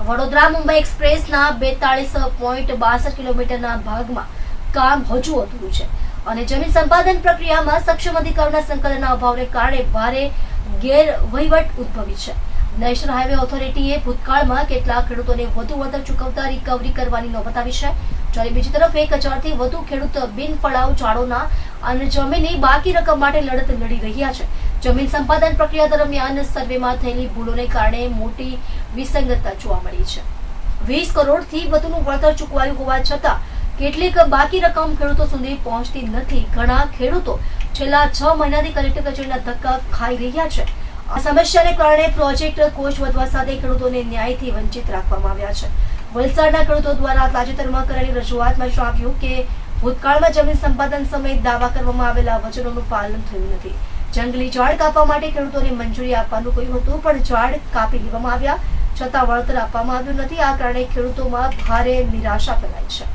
વડોદરા મુંબઈ એક્સપ્રેસના બેતાળીસ પોઈન્ટ બાસઠ કિલોમીટરના ભાગમાં કામ હજુ અધૂરું છે. અને જમીન સંપાદન પ્રક્રિયામાં સક્ષમ અધિકારોના સંકલનના અભાવને કારણે ભારે ગેરવહીવટ ઉદ્ભવી છે. નેશનલ હાઈવે ઓથોરિટીએ ભૂતકાળમાં કેટલાક ખેડૂતોને વધુ વળતર ચૂકવતા રિકવરી કરવાની નોબત આવી છે. જ્યારે બીજી તરફ એક હજારથી વધુ ખેડૂત બિનફળાઉ ચાળોના અને જમીનની બાકી રકમ માટે લડત લડી રહ્યા છે. જમીન સંપાદન પ્રક્રિયા દરમિયાન સર્વેમાં થયેલી ભૂલોને કારણે મોટી વિસંગતતા જોવા મળી છે. વીસ કરોડથી વધુનું વળતર ચૂકવાયું હોવા છતાં કેટલીક બાકી રકમ ખેડૂતો સુધી પહોંચતી નથી. ઘણા ખેડૂતો છેલ્લા છ મહિનાથી કલેક્ટર કચેરીના ધક્કા ખાઈ રહ્યા છે. આ સમસ્યાને કારણે પ્રોજેક્ટ કોચ વધવા સાથે ખેડૂતોને ન્યાયથી વંચિત રાખવામાં આવ્યા છે. વલસાડના ખેડૂતો દ્વારા તાજેતરમાં કરેલી રજૂઆતમાં જણાવ્યું કે ભૂતકાળમાં જમીન સંપાદન સમયે દાવા કરવામાં આવેલા વચનોનું પાલન થયું નથી. જંગલી ઝાડ કાપવા માટે ખેડૂતોને મંજૂરી આપવાનું કહ્યું હતું, પણ ઝાડ કાપી લેવામાં આવ્યા. છતાં વળતર આપવામાં આવ્યું નથી. આ કારણે ખેડૂતોમાં ભારે નિરાશા ફેલાઈ છે.